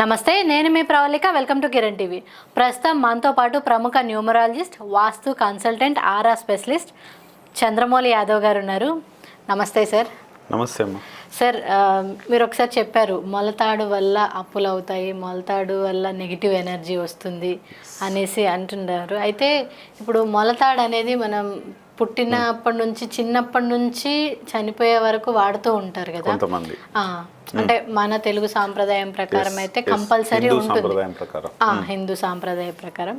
నమస్తే నేను మీ Pravalika. Welcome to Kiran TV. ప్రస్తుతం మనతో పాటు ప్రముఖ numerologist vastu consultant aura specialist Chandramouli Yadav garu ఉన్నారు. నమస్తే సార్. నమస్తే అమ్మ. సార్ మీరు ఒకసారి చెప్పారు మొలతాడు వల్ల అప్పులు అవుతాయి మొలతాడు వల్ల నెగిటివ్ ఎనర్జీ వస్తుంది అనేసి అంటున్నారు. అయితే ఇప్పుడు మొలతాడు అనేది మనం పుట్టినప్పటి నుంచి చిన్నప్పటి నుంచి చనిపోయే వరకు వాడుతూ ఉంటారు కదా? అంటే మన తెలుగు సాంప్రదాయం ప్రకారం అయితే కంపల్సరీ హిందూ ఉంటుంది. సాంప్రదాయం ప్రకారం. ఆ, హిందూ సాంప్రదాయ ప్రకారం.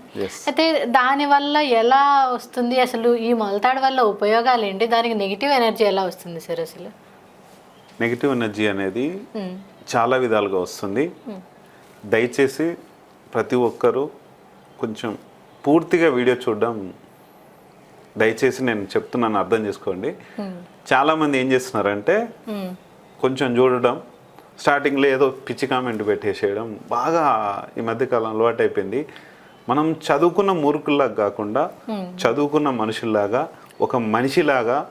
అయితే దాని వల్ల ఎలా వస్తుంది? అసలు ఈ మొలతాడు వల్ల ఉపయోగాలు ఏంటి? దానికి నెగిటివ్ ఎనర్జీ ఎలా వస్తుంది సార్ అసలు? నెగిటివ్ ఎనర్జీ అనేది ఉమ్, చాలా విధాలుగా వస్తుంది. దయచేసి ప్రతి ఒక్కరూ కొంచెం పూర్తిగా వీడియో చూడడం దయచేసి నేను చెప్తున్నాను అర్థం చేసుకోండి. చాలామంది ఏం చేస్తున్నారంటే కొంచెం చూడడం స్టార్టింగ్లో ఏదో పిచ్చి కామెంట్ పెట్టేసేయడం బాగా ఈ మధ్యకాలం అలవాటు అయిపోయింది మనం చదువుకున్న మూర్ఖుల్లాగా కాకుండా చదువుకున్న మనుషుల్లాగా ఒక మనిషిలాగా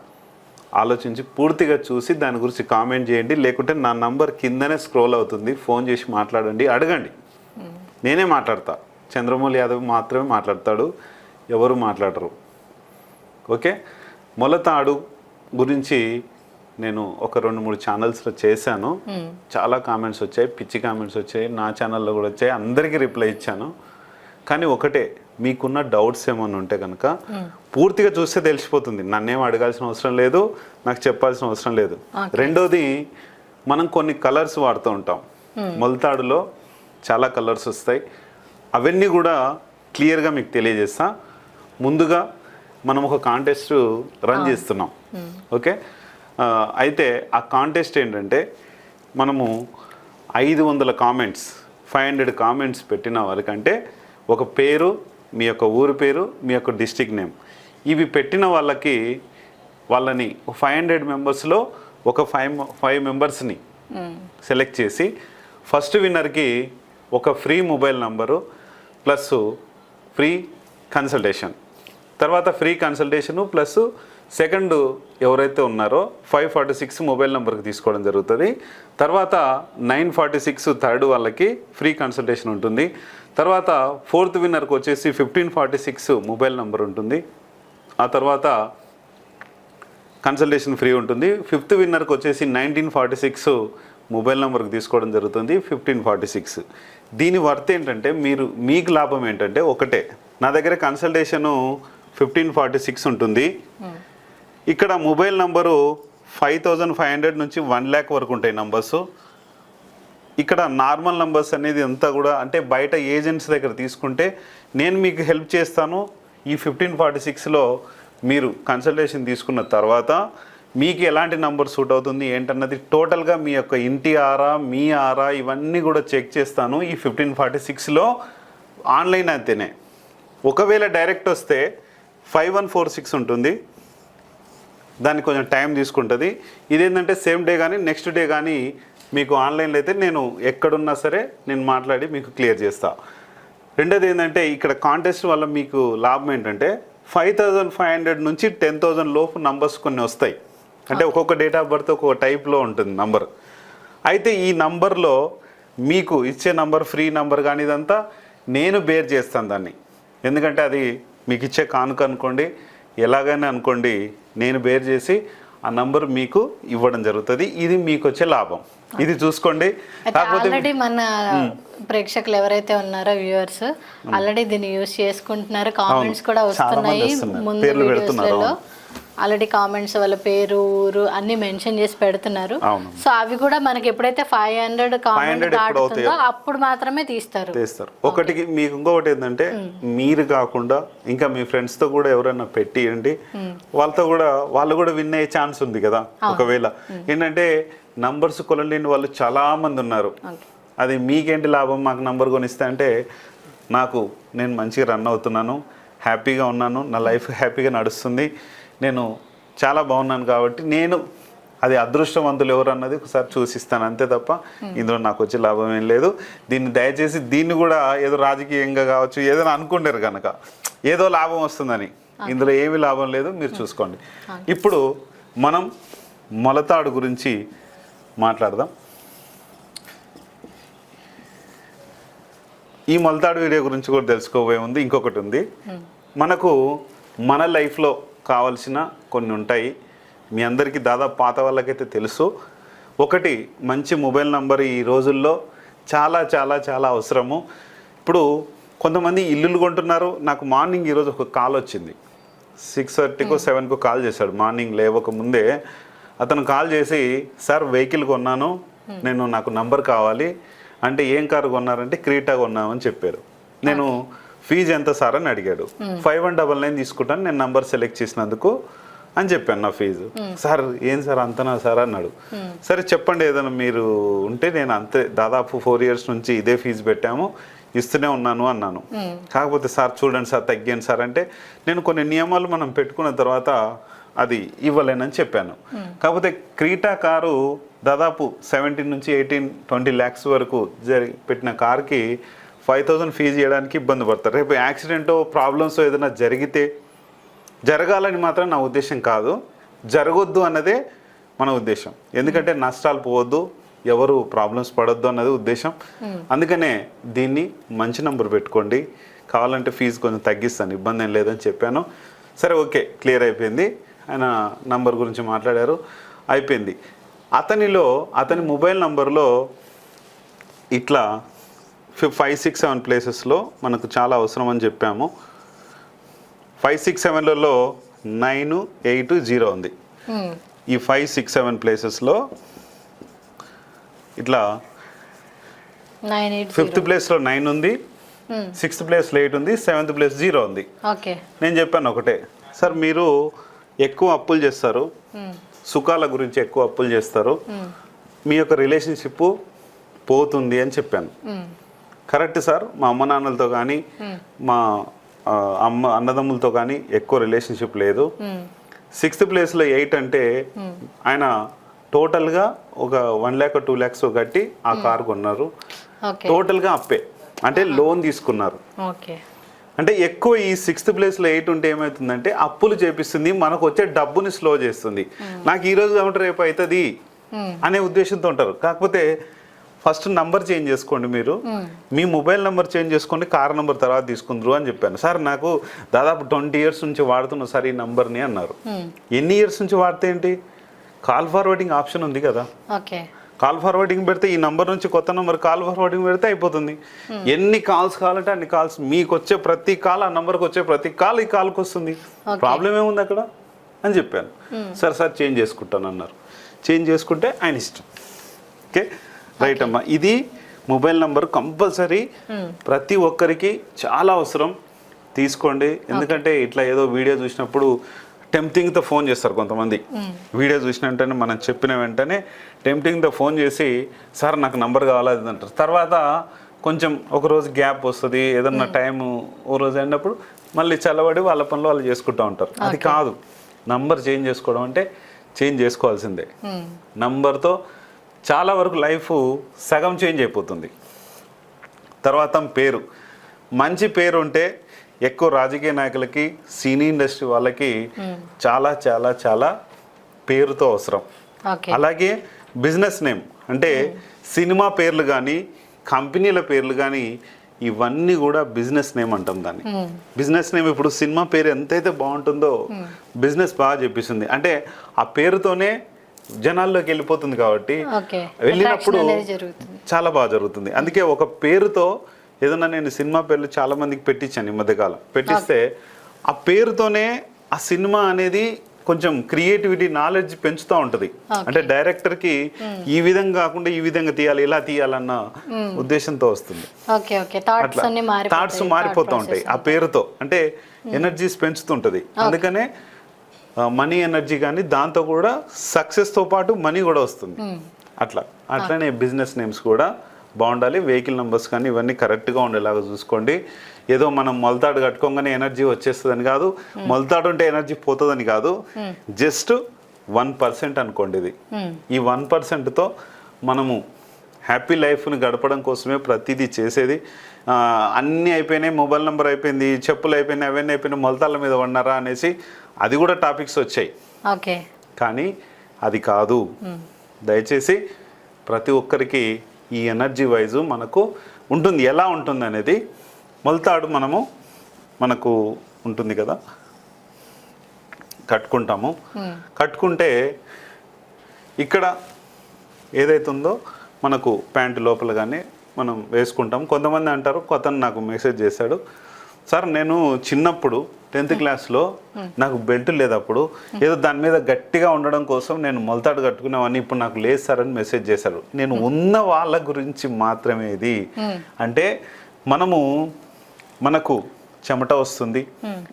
ఆలోచించి పూర్తిగా చూసి దాని గురించి కామెంట్ చేయండి. లేకుంటే నా నంబర్ కిందనే స్క్రోల్ అవుతుంది. ఫోన్ చేసి మాట్లాడండి అడగండి. నేనే మాట్లాడతా. చంద్రమౌళి యాదవ్ మాత్రమే మాట్లాడతాడు. ఎవరు మాట్లాడరు. ఓకే? మొలతాడు గురించి నేను ఒక రెండు మూడు ఛానల్స్లో చేశాను. చాలా కామెంట్స్ వచ్చాయి పిచ్చి కామెంట్స్ వచ్చాయి నా ఛానల్లో కూడా వచ్చాయి అందరికీ రిప్లై ఇచ్చాను. కానీ ఒకటే మీకున్న డౌట్స్ ఏమైనా ఉంటే కనుక పూర్తిగా చూస్తే తెలిసిపోతుంది. నన్నేం అడగాల్సిన అవసరం లేదు నాకు చెప్పాల్సిన అవసరం లేదు. రెండోది మనం కొన్ని కలర్స్ వాడుతూ ఉంటాం. మొలతాడులో చాలా కలర్స్ వస్తాయి. అవన్నీ కూడా క్లియర్గా మీకు తెలియజేస్తా. ముందుగా మనం ఒక కాంటెస్ట్ రన్ చేస్తున్నాం. ఓకే అయితే ఆ కాంటెస్ట్ ఏంటంటే మనము ఐదు వందల కామెంట్స్ ఫైవ్ హండ్రెడ్ కామెంట్స్ పెట్టిన వాళ్ళకంటే ఒక పేరు మీ యొక్క ఊరు పేరు మీ యొక్క డిస్టిక్ నేమ్ ఇవి పెట్టిన వాళ్ళకి వాళ్ళని ఫైవ్ హండ్రెడ్ మెంబర్స్లో ఒక ఫైవ్ ఫైవ్ మెంబర్స్ని సెలెక్ట్ చేసి ఫస్ట్ విన్నర్కి ఒక free mobile number plus free consultation తర్వాత ఫ్రీ కన్సల్టేషను ప్లస్ సెకండ్ ఎవరైతే ఉన్నారో ఫైవ్ ఫార్టీ సిక్స్ మొబైల్ నెంబర్కి తీసుకోవడం జరుగుతుంది. తర్వాత నైన్ ఫార్టీ సిక్స్ థర్డ్ వాళ్ళకి ఫ్రీ కన్సల్టేషన్ ఉంటుంది. తర్వాత ఫోర్త్ విన్నర్కి వచ్చేసి fifteen forty six mobile number ఉంటుంది. ఆ తర్వాత కన్సల్టేషన్ ఫ్రీ ఉంటుంది. ఫిఫ్త్ విన్నర్కి వచ్చేసి నైన్టీన్ ఫార్టీ సిక్స్ మొబైల్ నెంబర్కి తీసుకోవడం జరుగుతుంది. Fifteen forty six. దీని వర్త్ ఏంటంటే మీరు మీకు లాభం ఏంటంటే ఒకటే. నా దగ్గర కన్సల్టేషను ఫిఫ్టీన్ ఫార్టీ సిక్స్ ఉంటుంది. ఇక్కడ mobile number five thousand five hundred నుంచి వన్ ల్యాక్ వరకు ఉంటాయి నంబర్స్. ఇక్కడ నార్మల్ నంబర్స్ అనేది అంతా కూడా అంటే బయట ఏజెంట్స్ దగ్గర తీసుకుంటే నేను మీకు హెల్ప్ చేస్తాను. ఈ ఫిఫ్టీన్ ఫార్టీ సిక్స్లో మీరు కన్సల్టేషన్ తీసుకున్న తర్వాత మీకు ఎలాంటి నంబర్ సూట్ అవుతుంది ఏంటన్నది టోటల్గా మీ యొక్క ఇంటి ఆరా మీ ఆరా ఇవన్నీ కూడా చెక్ చేస్తాను. ఈ ఫిఫ్టీన్ ఫార్టీ సిక్స్లో ఆన్లైన్ అయితేనే. ఒకవేళ డైరెక్ట్ వస్తే ఫైవ్ వన్ ఫోర్ సిక్స్ ఉంటుంది. దానికి కొంచెం టైం తీసుకుంటుంది. ఇదేంటంటే సేమ్ డే కానీ నెక్స్ట్ డే కానీ మీకు ఆన్లైన్లో అయితే నేను ఎక్కడున్నా సరే నేను మాట్లాడి మీకు క్లియర్ చేస్తా. రెండోది ఏంటంటే ఇక్కడ కాంటెస్ట్ వల్ల మీకు లాభం ఏంటంటే ఫైవ్ థౌజండ్ ఫైవ్ హండ్రెడ్ నుంచి టెన్ థౌజండ్ లోపు నంబర్స్ కొన్ని వస్తాయి. అంటే ఒక్కొక్క డేట్ ఆఫ్ బర్త్ ఒక్కొక్క టైప్లో ఉంటుంది నంబర్. అయితే ఈ నంబర్లో మీకు ఇచ్చే నంబర్ ఫ్రీ నంబర్ కానీ ఇదంతా నేను బేర్ చేస్తాను దాన్ని. ఎందుకంటే అది మీకు ఇచ్చే కానుక అనుకోండి ఎలాగైనా అనుకోండి నేను బేర్ చేసి ఆ నంబర్ మీకు ఇవ్వడం జరుగుతుంది. ఇది మీకు వచ్చే లాభం. ఇది చూసుకోండి. ఆల్రెడీ మన ప్రేక్షకులు ఎవరైతే ఉన్నారో వ్యూవర్స్ ఆల్రెడీ దీన్ని యూస్ చేసుకుంటున్నారు. కామెంట్స్ కూడా వస్తున్నాయి. ముందు వీడియోస్లలో ఆల్రెడీ కామెంట్స్ వాళ్ళ పేరు ఊరు అన్ని మెన్షన్ చేసి పెడుతున్నారు. సో అవి కూడా మనకి ఎప్పుడైతే ఫైవ్ హండ్రెడ్ కామెంట్ 500 ఎప్పుడు దాటుతుందో అప్పుడు మాత్రమే తీస్తారు. చేస్తారు ఒకటికి మీకు ఇంకొకటి ఏంటంటే మీరు కాకుండా ఇంకా మీ ఫ్రెండ్స్తో కూడా ఎవరైనా పెట్టియండి వాళ్ళతో కూడా వాళ్ళు కూడా విన్ అయ్యే ఛాన్స్ ఉంది కదా ఒకవేళ. ఏంటంటే నంబర్స్ కొనలేని వాళ్ళు చాలా మంది ఉన్నారు. అది మీకేంటి లాభం? మాకు నంబర్ కొనిస్తే అంటే నాకు నేను మంచిగా రన్ అవుతున్నాను హ్యాపీగా ఉన్నాను నా లైఫ్ హ్యాపీగా నడుస్తుంది. నేను చాలా బాగున్నాను కాబట్టి నేను అది అదృష్టవంతులు ఎవరు అన్నది ఒకసారి చూసిస్తాను అంతే తప్ప ఇందులో నాకు వచ్చే లాభం ఏం లేదు. దీన్ని దయచేసి దీన్ని కూడా ఏదో రాజకీయంగా కావచ్చు ఏదైనా అనుకుంటారు కనుక. ఏదో లాభం వస్తుందని. ఇందులో ఏమీ లాభం లేదు మీరు చూసుకోండి. ఇప్పుడు మనం మొలతాడు గురించి మాట్లాడదాం. ఈ మొలతాడు వీడియో గురించి కూడా తెలుసుకోబోయే ఉంది. ఇంకొకటి ఉంది. మనకు మన లైఫ్లో కావాల్సిన కొన్ని ఉంటాయి. మీ అందరికీ దాదాపు పాత వాళ్ళకైతే తెలుసు. ఒకటి మంచి మొబైల్ నంబర్ ఈ రోజుల్లో చాలా చాలా చాలా అవసరము. ఇప్పుడు కొంతమంది ఇల్లులు కొంటున్నారు. నాకు మార్నింగ్ ఈరోజు ఒక కాల్ వచ్చింది. సిక్స్ థర్టీకో సెవెన్కో కాల్ చేశాడు. మార్నింగ్ లేవక ముందే అతను కాల్ చేసి సార్ వెహికల్ కొన్నాను. నేను నాకు నంబర్ కావాలి. అంటే ఏం కారు కొన్నారంటే క్రీటా కొన్నామని చెప్పారు. నేను ఫీజు ఎంత సార్ అని అడిగాడు. ఫైవ్ వన్ డబల్ నైన్ తీసుకుంటాను నేను నంబర్ సెలెక్ట్ చేసినందుకు అని చెప్పాను నా ఫీజు. సార్ ఏం సార్ అంతనా సార్ అన్నాడు. సరే చెప్పండి ఏదైనా మీరు ఉంటే నేను అంతే దాదాపు ఫోర్ ఇయర్స్ నుంచి ఇదే ఫీజు పెట్టాము ఇస్తూనే ఉన్నాను అన్నాను. కాకపోతే సార్ చూడండి సార్ తగ్గాను సార్ అంటే నేను కొన్ని నియమాలు మనం పెట్టుకున్న తర్వాత అది ఇవ్వలేనని చెప్పాను. కాకపోతే క్రీటా కారు దాదాపు సెవెంటీన్ నుంచి ఎయిటీన్ ట్వంటీ ల్యాక్స్ వరకు జరి పెట్టిన కార్కి ఫైవ్ థౌజండ్ ఫీజు చేయడానికి ఇబ్బంది పడతారు. రేపు యాక్సిడెంటో ప్రాబ్లమ్స్ ఏదైనా జరిగితే జరగాలని మాత్రం నా ఉద్దేశం కాదు. జరగొద్దు అన్నదే మన ఉద్దేశం. ఎందుకంటే నష్టాలు పోవద్దు ఎవరు ప్రాబ్లమ్స్ పడొద్దు అన్నది ఉద్దేశం. అందుకనే దీన్ని మంచి నంబర్ పెట్టుకోండి. కావాలంటే ఫీజు కొంచెం తగ్గిస్తాను ఇబ్బంది ఏం లేదని చెప్పాను. సరే ఓకే క్లియర్ అయిపోయింది. ఆయన నంబర్ గురించి మాట్లాడారు అయిపోయింది. అతనిలో అతని మొబైల్ నంబర్లో ఇట్లా ఫైవ్ సిక్స్ సెవెన్ ప్లేసెస్లో మనకు చాలా అవసరం అని చెప్పాము. ఫైవ్ సిక్స్ సెవెన్లలో నైన్ ఎయిట్ జీరో ఉంది. ఈ ఫైవ్ సిక్స్ సెవెన్ ప్లేసెస్లో ఇట్లా ఫిఫ్త్ ప్లేస్లో నైన్ ఉంది. సిక్స్త్ ప్లేస్లో ఎయిట్ ఉంది. సెవెంత్ ప్లేస్ జీరో ఉంది. ఓకే. నేను చెప్పాను ఒకటే. సార్ మీరు ఎక్కువ అప్పులు చేస్తారు. సుఖాల గురించి ఎక్కువ అప్పులు చేస్తారు. మీ యొక్క రిలేషన్షిప్ పోతుంది అని చెప్పాను. Correct sir. మా అమ్మ నాన్నలతో కానీ మా అమ్మ అన్నదమ్ములతో కానీ ఎక్కువ రిలేషన్షిప్ లేదు. సిక్స్త్ ప్లేస్లో ఎయిట్ అంటే ఆయన టోటల్గా ఒక వన్ ల్యాక్ టూ ల్యాక్స్ కట్టి ఆ కార్ కొన్నారు. టోటల్గా అప్పే. అంటే లోన్ తీసుకున్నారు. ఓకే. అంటే ఎక్కువ ఈ సిక్స్త్ ప్లేస్లో ఎయిట్ ఉంటే ఏమవుతుందంటే అప్పులు చేపిస్తుంది మనకు వచ్చే డబ్బుని స్లో చేస్తుంది. నాకు ఈ రోజు కాబట్టి రేపు అవుతుంది అనే ఉద్దేశంతో ఉంటారు. కాకపోతే ఫస్ట్ నంబర్ చేంజ్ చేసుకోండి మీరు. మీ మొబైల్ నెంబర్ చేంజ్ చేసుకోండి కార్ నెంబర్ తర్వాత తీసుకుందరు అని చెప్పాను. సార్ నాకు దాదాపు ట్వంటీ ఇయర్స్ నుంచి వాడుతున్నా సార్ ఈ నంబర్ని అన్నారు. ఉమ్, ఎన్ని ఇయర్స్ నుంచి వాడితే ఏంటి? కాల్ ఫార్వర్డింగ్ ఆప్షన్ ఉంది కదా. ఓకే. కాల్ ఫార్వర్డింగ్ పెడితే ఈ నంబర్ నుంచి కొత్త నంబర్ కాల్ ఫార్వర్డింగ్ పెడితే అయిపోతుంది. ఎన్ని కాల్స్ కావాలంటే అన్ని కాల్స్ మీకు వచ్చే ప్రతి కాల్ ఆ నంబర్కి వచ్చే ప్రతి కాల్ ఈ కాల్కి వస్తుంది. ప్రాబ్లం ఏముంది అక్కడ? అని చెప్పాను. సరే సార్ చేంజ్ చేసుకుంటాను అన్నారు చేంజ్ చేసుకుంటే ఆయన ఇష్టం. ఓకే? రైట్ అమ్మా. ఇది మొబైల్ నంబర్ కంపల్సరీ ప్రతి ఒక్కరికి చాలా అవసరం. తీసుకోండి. ఎందుకంటే ఇట్లా ఏదో వీడియో చూసినప్పుడు టెంప్టింగ్తో ఫోన్ చేస్తారు కొంతమంది. వీడియో చూసిన వెంటనే మనం చెప్పిన వెంటనే టెంప్టింగ్తో ఫోన్ చేసి సార్ నాకు నంబర్ కావాలి అంటారు. తర్వాత కొంచెం ఒక రోజు గ్యాప్ వస్తుంది. ఏదన్నా టైం ఓ రోజు అయినప్పుడు మళ్ళీ చల్లబడి వాళ్ళ పనులు వాళ్ళు చేసుకుంటూ ఉంటారు. అది కాదు. నంబర్ చేంజ్ చేసుకోవడం అంటే చేంజ్ చేసుకోవాల్సిందే. నంబర్తో చాలా వరకు లైఫ్ సగం చేంజ్ అయిపోతుంది. తర్వాత పేరు. మంచి పేరు ఉంటే ఎక్కువ రాజకీయ నాయకులకి సినీ ఇండస్ట్రీ వాళ్ళకి చాలా చాలా చాలా పేరుతో అవసరం. అలాగే బిజినెస్ నేమ్. అంటే సినిమా పేర్లు కానీ కంపెనీల పేర్లు కానీ ఇవన్నీ కూడా బిజినెస్ నేమ్ అంటాం దాన్ని. ఉమ్, బిజినెస్ నేమ్ ఇప్పుడు సినిమా పేరు ఎంతైతే బాగుంటుందో బిజినెస్ బాగా చెప్పిస్తుంది అంటే ఆ పేరుతోనే జనాల్లోకి వెళ్ళిపోతుంది కాబట్టి వెళ్ళినప్పుడు చాలా బాగా జరుగుతుంది. అందుకే ఒక పేరుతో ఏదన్నా నేను సినిమా పేర్లు చాలా మందికి పెట్టించాను ఈ మధ్యకాలం. పెట్టిస్తే ఆ పేరుతోనే ఆ సినిమా అనేది కొంచెం క్రియేటివిటీ నాలెడ్జ్ పెంచుతూ ఉంటుంది. అంటే డైరెక్టర్కి ఈ విధంగా కాకుండా ఈ విధంగా తీయాలి ఇలా తీయాలన్న ఉద్దేశంతో వస్తుంది. థాట్స్ మారిపోతూ ఉంటాయి ఆ పేరుతో. అంటే ఎనర్జీస్ పెంచుతుంటుంది. అందుకనే మనీ ఎనర్జీ కానీ దాంతో కూడా సక్సెస్తో పాటు మనీ కూడా వస్తుంది. అట్లా. అట్లనే బిజినెస్ నేమ్స్ కూడా బాగుండాలి. వెహికల్ నెంబర్స్ కానీ ఇవన్నీ కరెక్ట్గా ఉండేలాగా చూసుకోండి. ఏదో మనం మొలతాడు కట్టుకోగానే ఎనర్జీ వచ్చేస్తుందని కాదు మొలతాడు ఉంటే ఎనర్జీ పోతుందని కాదు. జస్ట్ వన్ పర్సెంట్ అనుకోండి ఇది. ఉమ్, ఈ వన్ పర్సెంట్తో మనము హ్యాపీ లైఫ్ని గడపడం కోసమే ప్రతిదీ చేసేది. అన్నీ అయిపోయినాయి మొబైల్ నెంబర్ అయిపోయింది చెప్పులు అయిపోయినాయి అవన్నీ అయిపోయినాయి మొలతాళ్ళ మీద పడినారా అనేసి అది కూడా టాపిక్స్ వచ్చాయి. ఓకే. కానీ అది కాదు. దయచేసి ప్రతి ఒక్కరికి ఈ ఎనర్జీ వైజు మనకు ఉంటుంది. ఎలా ఉంటుంది అనేది మొలతాడు మనము మనకు ఉంటుంది కదా. కట్టుకుంటాము. కట్టుకుంటే ఇక్కడ ఏదైతే ఉందో మనకు ప్యాంటు లోపల కానీ మనం వేసుకుంటాం. కొంతమంది అంటారు కొత్త నాకు మెసేజ్ చేశాడు. సార్ నేను చిన్నప్పుడు టెన్త్ క్లాస్లో నాకు బెల్ట్ లేదు అప్పుడు ఏదో దాని మీద గట్టిగా ఉండడం కోసం నేను మొలతాడు కట్టుకున్నామని ఇప్పుడు నాకు లేదు సార్ అని మెసేజ్ చేశాడు నేను ఉన్న వాళ్ళ గురించి మాత్రమే ఇది. అంటే మనము మనకు చెమట వస్తుంది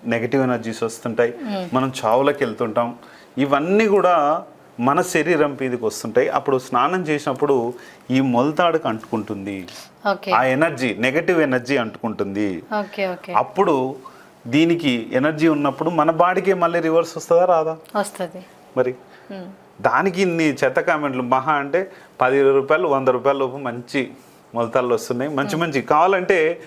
నెగిటివ్ ఎనర్జీస్ వస్తుంటాయి. మనం చావులకు వెళ్తుంటాం ఇవన్నీ కూడా మన శరీరం మీదకి వస్తుంటాయి. అప్పుడు స్నానం చేసినప్పుడు ఈ మొలతాడుకు అంటుకుంటుంది. ఆ ఎనర్జీ నెగటివ్ ఎనర్జీ అంటుకుంటుంది. అప్పుడు దీనికి ఎనర్జీ ఉన్నప్పుడు మన బాడీకి మళ్ళీ రివర్స్ వస్తుందా రాదా? వస్తుంది. మరి దానికి ఇన్ని చెత్త కామెంట్లు మహా అంటే పది రూపాయలు వంద రూపాయల లోపు మంచి మొలతాళ్ళు వస్తున్నాయి. మంచి మంచి కావాలంటే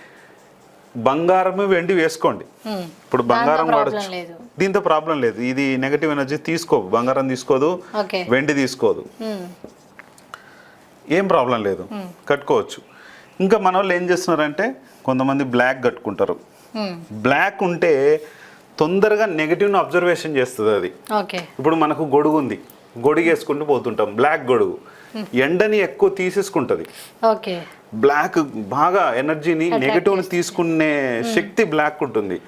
బంగారము వెండి వేసుకోండి. ఇప్పుడు బంగారం వాడచ్చు. దీంతో ప్రాబ్లం లేదు. ఇది నెగటివ్ ఎనర్జీ తీసుకోవు బంగారం తీసుకోదు. వెండి తీసుకోదు. ఏం ప్రాబ్లం లేదు. కట్టుకోవచ్చు. ఇంకా మన వాళ్ళు ఏం చేస్తున్నారంటే కొంతమంది బ్లాక్ కట్టుకుంటారు. బ్లాక్ ఉంటే తొందరగా నెగటివ్ను అబ్జర్వేషన్ చేస్తుంది అది. ఇప్పుడు మనకు గొడుగు ఉంది గొడుగు వేసుకుంటూ పోతుంటాం. బ్లాక్ గొడుగు. ఎండని ఎక్కువ తీసేసుకుంటుంది. బ్లాక్ బాగా ఎనర్జీని నెగటివ్ని తీసుకునే శక్తి బ్లాక్ ఉంటుంది.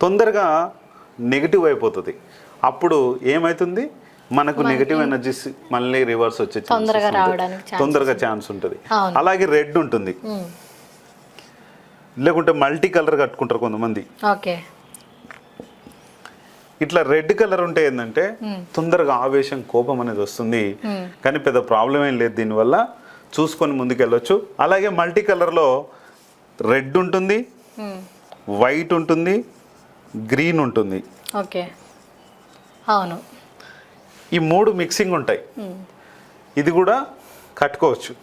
తొందరగా నెగటివ్ అయిపోతుంది. అప్పుడు ఏమవుతుంది మనకు నెగటివ్ ఎనర్జీస్ మళ్ళీ రివర్స్ వచ్చే తొందరగా. రావడానికి ఛాన్స్ ఉంటుంది. అలాగే రెడ్ ఉంటుంది. లేకుంటే మల్టీ కలర్ కట్టుకుంటారు కొంతమంది. ఓకే. ఇట్లా రెడ్ కలర్ ఉంటే ఏంటంటే తొందరగా ఆవేశం కోపం అనేది వస్తుంది. కానీ పెద్ద ప్రాబ్లం ఏం లేదు దీనివల్ల చూసుకొని ముందుకెళ్ళొచ్చు. అలాగే మల్టీ కలర్లో రెడ్ ఉంటుంది. వైట్ ఉంటుంది. గ్రీన్ ఉంటుంది. ఓకే. అవును. ఈ మూడు మిక్సింగ్ ఉంటాయి. ఇది కూడా కట్టుకోవచ్చు.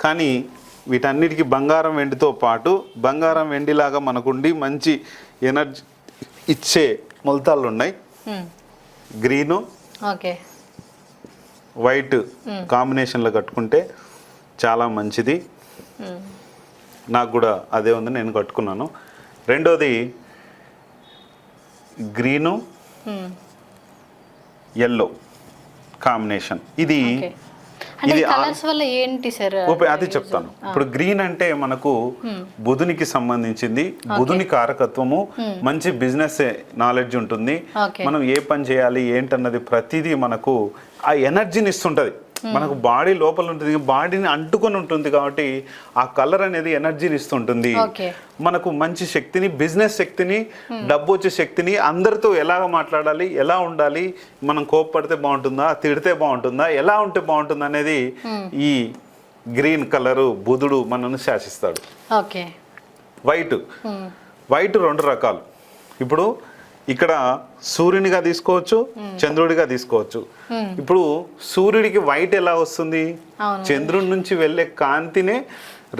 కానీ వీటన్నిటికీ బంగారం వెండితో పాటు బంగారం వెండిలాగా మనకుండి మంచి ఎనర్జీ ఇచ్చే మొలతాళ్ళు ఉన్నాయి. Green okay. వైట్ కాంబినేషన్లో కట్టుకుంటే చాలా మంచిది. నాకు కూడా అదే ఉంది నేను కట్టుకున్నాను. రెండోది గ్రీను. ఎల్లో కాంబినేషన్ ఇది ఇది వల్ల ఏంటి సార్ అది చెప్తాను. ఇప్పుడు గ్రీన్ అంటే మనకు బుధునికి సంబంధించింది. బుధుని కారకత్వము మంచి బిజినెస్ నాలెడ్జ్ ఉంటుంది. మనం ఏ పని చేయాలి ఏంటన్నది ప్రతిదీ మనకు ఆ ఎనర్జీని ఇస్తుంటది. మనకు బాడీ లోపల ఉంటుంది బాడీని అంటుకొని ఉంటుంది కాబట్టి ఆ కలర్ అనేది ఎనర్జీని ఇస్తుంటుంది. మనకు మంచి శక్తిని బిజినెస్ శక్తిని డబ్బు వచ్చే శక్తిని అందరితో ఎలాగ మాట్లాడాలి ఎలా ఉండాలి మనం కోప్పడితే బాగుంటుందా తిడితే బాగుంటుందా ఎలా ఉంటే బాగుంటుంది అనేది ఈ గ్రీన్ కలరు బుధుడు మనల్ని శాసిస్తాడు. ఓకే. వైట్. వైట్ రెండు రకాలు. ఇప్పుడు ఇక్కడ సూర్యునిగా తీసుకోవచ్చు చంద్రుడిగా తీసుకోవచ్చు. ఇప్పుడు సూర్యుడికి వైట్ ఎలా వస్తుంది. చంద్రుడి నుంచి వెళ్ళే కాంతినే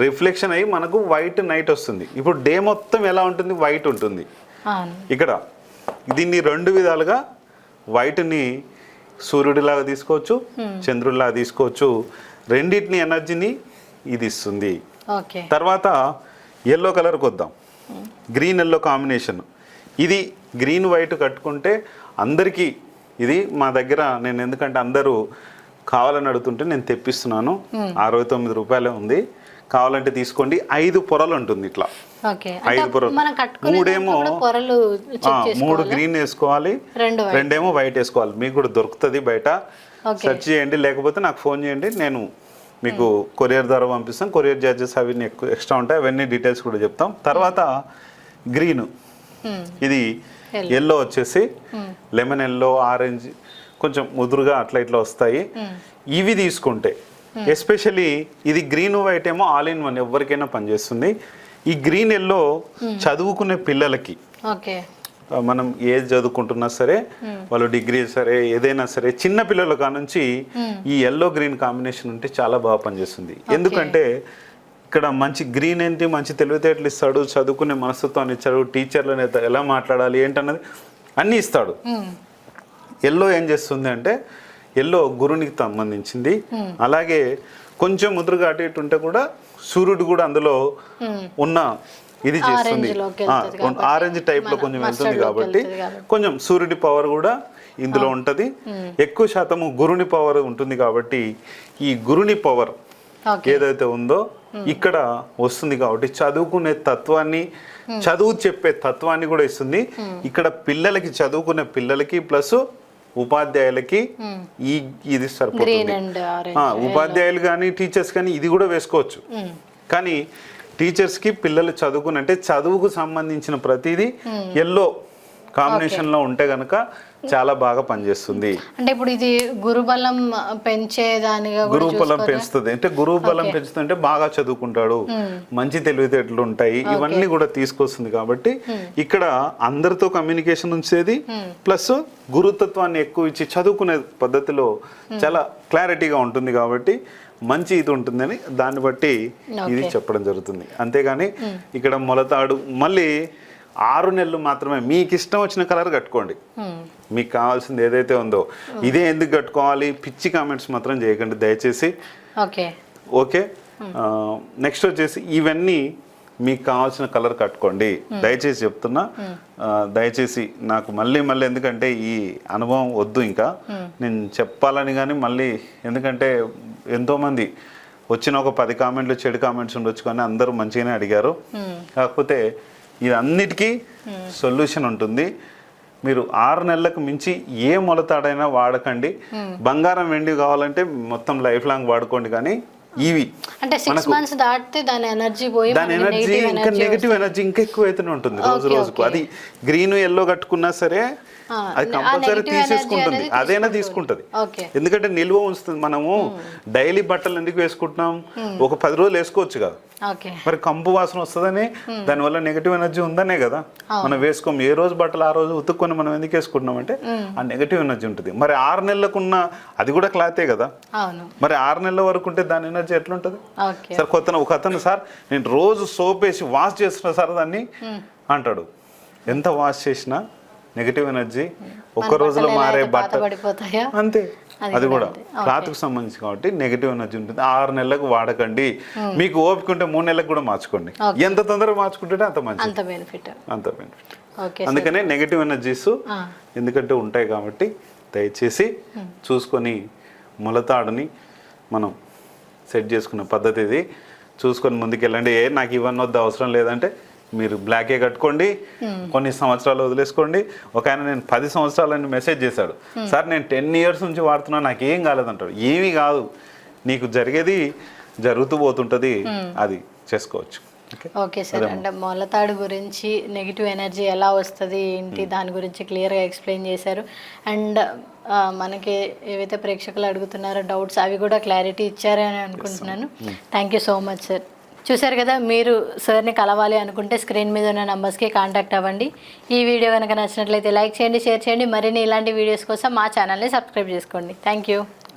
రిఫ్లెక్షన్ అయ్యి మనకు వైట్ నైట్ వస్తుంది. ఇప్పుడు డే మొత్తం ఎలా ఉంటుంది? వైట్ ఉంటుంది. ఇక్కడ దీన్ని రెండు విధాలుగా వైట్ని సూర్యుడిలాగా తీసుకోవచ్చు చంద్రుడిలాగా తీసుకోవచ్చు. రెండింటిని ఎనర్జీని ఇది ఇస్తుంది. తర్వాత ఎల్లో కలర్కి వద్దాం గ్రీన్ ఎల్లో కాంబినేషన్ ఇది గ్రీన్ వైట్ కట్టుకుంటే అందరికీ ఇది మా దగ్గర నేను ఎందుకంటే అందరూ కావాలని అడుగుతుంటే నేను తెప్పిస్తున్నాను. అరవై తొమ్మిది రూపాయలే ఉంది. కావాలంటే తీసుకోండి. ఐదు పొరలు ఉంటుంది ఇట్లా. ఐదు పొరలు. మూడేమో- మూడు గ్రీన్ వేసుకోవాలి. రెండేమో వైట్ వేసుకోవాలి. మీకు కూడా దొరుకుతుంది బయట. సెర్చ్ చేయండి. లేకపోతే నాకు ఫోన్ చేయండి. నేను మీకు కొరియర్ ద్వారా పంపిస్తాం. కొరియర్ చార్జెస్ అవి ఎక్కువ ఎక్స్ట్రా ఉంటాయి. అవన్నీ డీటెయిల్స్ కూడా చెప్తాం. తర్వాత గ్రీన్. ఇది ఎల్లో వచ్చేసి లెమన్ ఎల్లో ఆరెంజ్ కొంచెం ముదురుగా అట్లా ఇట్లా వస్తాయి. ఇవి తీసుకుంటే ఎస్పెషలీ ఇది గ్రీన్ వైట్ ఏమో ఆల్ ఇన్ వన్ ఎవరికైనా పనిచేస్తుంది. ఈ గ్రీన్ ఎల్లో చదువుకునే పిల్లలకి మనం ఏది చదువుకుంటున్నా సరే వాళ్ళు డిగ్రీ సరే ఏదైనా సరే చిన్న పిల్లల కానుంచి ఈ ఎల్లో గ్రీన్ కాంబినేషన్ ఉంటే చాలా బాగా పనిచేస్తుంది. ఎందుకంటే ఇక్కడ మంచి గ్రీన్ ఏంటి మంచి తెలివితేటలు ఇస్తాడు చదువుకునే మనస్తత్వాన్ని ఇచ్చాడు టీచర్లను ఎలా మాట్లాడాలి ఏంటన్నది అన్నీ ఇస్తాడు. ఎల్లో ఏం చేస్తుంది అంటే ఎల్లో గురునికి సంబంధించింది. అలాగే కొంచెం ముద్రగా అటు ఇటు ఉంటే కూడా సూర్యుడు కూడా అందులో ఉన్న ఇది చేస్తుంది. ఆరెంజ్ టైప్లో కొంచెం వెళ్తుంది కాబట్టి. కొంచెం సూర్యుడి పవర్ కూడా ఇందులో ఉంటది. ఎక్కువ శాతము గురుని పవర్ ఉంటుంది కాబట్టి ఈ గురుని పవర్ ఏదైతే ఉందో ఇక్కడ వస్తుంది కాబట్టి చదువుకునే తత్వాన్ని చదువు చెప్పే తత్వాన్ని కూడా ఇస్తుంది. ఇక్కడ పిల్లలకి చదువుకునే పిల్లలకి ప్లస్ ఉపాధ్యాయులకి ఈ ఇది సరిపోతుంది. ఉపాధ్యాయులు కానీ టీచర్స్ కానీ ఇది కూడా వేసుకోవచ్చు. కానీ టీచర్స్కి పిల్లలు చదువుకుని అంటే చదువుకు సంబంధించిన ప్రతిదీ ఎల్లో కాంబినేషన్లో ఉంటే గనక చాలా బాగా పనిచేస్తుంది. అంటే ఇప్పుడు ఇది గురుబలం పెంచేదానిగా కూడా గురువు బలం పెంచుతుంది. అంటే గురువు బలం పెంచుతుంటే బాగా చదువుకుంటాడు. మంచి తెలివితేటలు ఉంటాయి. ఇవన్నీ కూడా తీసుకొస్తుంది కాబట్టి ఇక్కడ అందరితో కమ్యూనికేషన్ ఉంచేది. ప్లస్ గురుతత్వాన్ని ఎక్కువ ఇచ్చి చదువుకునే పద్ధతిలో చాలా క్లారిటీగా ఉంటుంది కాబట్టి మంచి ఇది ఉంటుందని దాన్ని బట్టి ఇది చెప్పడం జరుగుతుంది. అంతేగాని ఇక్కడ మొలతాడు. మళ్ళీ ఆరు నెలలు మాత్రమే. మీకు ఇష్టం వచ్చిన కలర్ కట్టుకోండి. మీకు కావాల్సింది ఏదైతే ఉందో. ఇదే ఎందుకు కట్టుకోవాలి? పిచ్చి కామెంట్స్ మాత్రం చేయకండి. దయచేసి. ఓకే. ఓకే? నెక్స్ట్ వచ్చేసి ఇవన్నీ మీకు కావాల్సిన కలర్ కట్టుకోండి. దయచేసి చెప్తున్నా. దయచేసి నాకు మళ్ళీ మళ్ళీ ఎందుకంటే ఈ అనుభవం వద్దు ఇంకా. నేను చెప్పాలని కానీ మళ్ళీ ఎందుకంటే ఎంతోమంది వచ్చిన ఒక పది కామెంట్లు చెడు కామెంట్స్ ఉండొచ్చు కానీ అందరూ మంచిగానే అడిగారు. కాకపోతే ఇది అన్నిటికీ సొల్యూషన్ ఉంటుంది. మీరు ఆరు నెలలకు మించి ఏ మొలతాడైనా వాడకండి. బంగారం వెండి కావాలంటే మొత్తం లైఫ్ లాంగ్ వాడుకోండి కానీ ఇవి అంటే సిక్స్ మంత్స్ దాటితే దాని ఎనర్జీ పోయి దాని ఎనర్జీ ఇంకా నెగిటివ్ ఎనర్జీ ఇంకా ఎక్కువ అవుతూనే ఉంటుంది రోజు రోజుకు అది గ్రీన్ ఎల్లో కట్టుకున్నా సరే అది కంపల్సరీ తీసేసుకుంటుంది. అదైనా తీసుకుంటుంది. ఎందుకంటే నిల్వ ఉంచుతుంది. మనము డైలీ బట్టలు ఎందుకు వేసుకుంటున్నాం? ఒక పది రోజులు వేసుకోవచ్చు కదా. మరి కంపు వాసన వస్తుందని దానివల్ల నెగిటివ్ ఎనర్జీ ఉందనే కదా. మనం వేసుకోం ఏ రోజు బట్టలు ఆ రోజు ఉతుక్కొని మనం ఎందుకు వేసుకుంటున్నాం అంటే ఆ నెగిటివ్ ఎనర్జీ ఉంటుంది. మరి ఆరు నెలలకు ఉన్న అది కూడా క్లాతే కదా. మరి ఆరు నెలల వరకు ఉంటే దాని ఎనర్జీ ఎట్లుంటుంది? సార్ కొత్త ఒక అతను సార్ నేను రోజు సోప్ వేసి వాష్ చేస్తున్నా సార్ దాన్ని అంటాడు. ఎంత వాష్ చేసినా నెగిటివ్ ఎనర్జీ ఒక్క రోజులో మారే బట్ట. అంతే. అది కూడా కూడా. అంతే. క్లాత్కి సంబంధించి కాబట్టి నెగిటివ్ ఎనర్జీ ఉంటుంది. ఆరు నెలలకు వాడకండి. మీకు ఓపిక ఉంటే మూడు నెలలకు కూడా మార్చుకోండి. ఎంత తొందరగా మార్చుకుంటే అంత మంచిది. అంత బెనిఫిట్ అంత బెనిఫిట్ అందుకనే నెగిటివ్ ఎనర్జీస్. ఎందుకంటే ఉంటాయి కాబట్టి దయచేసి చూసుకొని మొలతాడుని మనం సెట్ చేసుకున్న పద్ధతి ఇది చూసుకొని ముందుకెళ్ళండి. ఏ నాకు ఇవన్నీ వద్ద అవసరం లేదంటే మీరు బ్లాకే కట్టుకోండి కొన్ని సంవత్సరాలు వదిలేసుకోండి. ఒక ఆయన నేను పది సంవత్సరాలని మెసేజ్ చేశాడు. సార్ నేను టెన్ ఇయర్స్ నుంచి వాడుతున్నా నాకు ఏం కాలేదంటాడు. ఏమీ కాదు. నీకు జరిగేది జరుగుతూ పోతుంటుంది. అది చేసుకోవచ్చు. ఓకే సార్ అంటే మొలతాడు గురించి నెగిటివ్ ఎనర్జీ ఎలా వస్తుంది ఏంటి దాని గురించి క్లియర్గా ఎక్స్ప్లెయిన్ చేశారు. అండ్ మనకి ఏవైతే ప్రేక్షకులు అడుగుతున్నారో డౌట్స్ అవి కూడా క్లారిటీ ఇచ్చారని అనుకుంటున్నాను. Thank you so much sir చూశారు కదా మీరు సార్ని కలవాలి అనుకుంటే స్క్రీన్ మీద ఉన్న నంబర్స్కి కాంటాక్ట్ అవ్వండి. ఈ వీడియో కనుక నచ్చినట్లయితే లైక్ చేయండి షేర్ చేయండి. మరిన్ని ఇలాంటి వీడియోస్ కోసం మా ఛానల్ని సబ్స్క్రైబ్ చేసుకోండి. Thank you.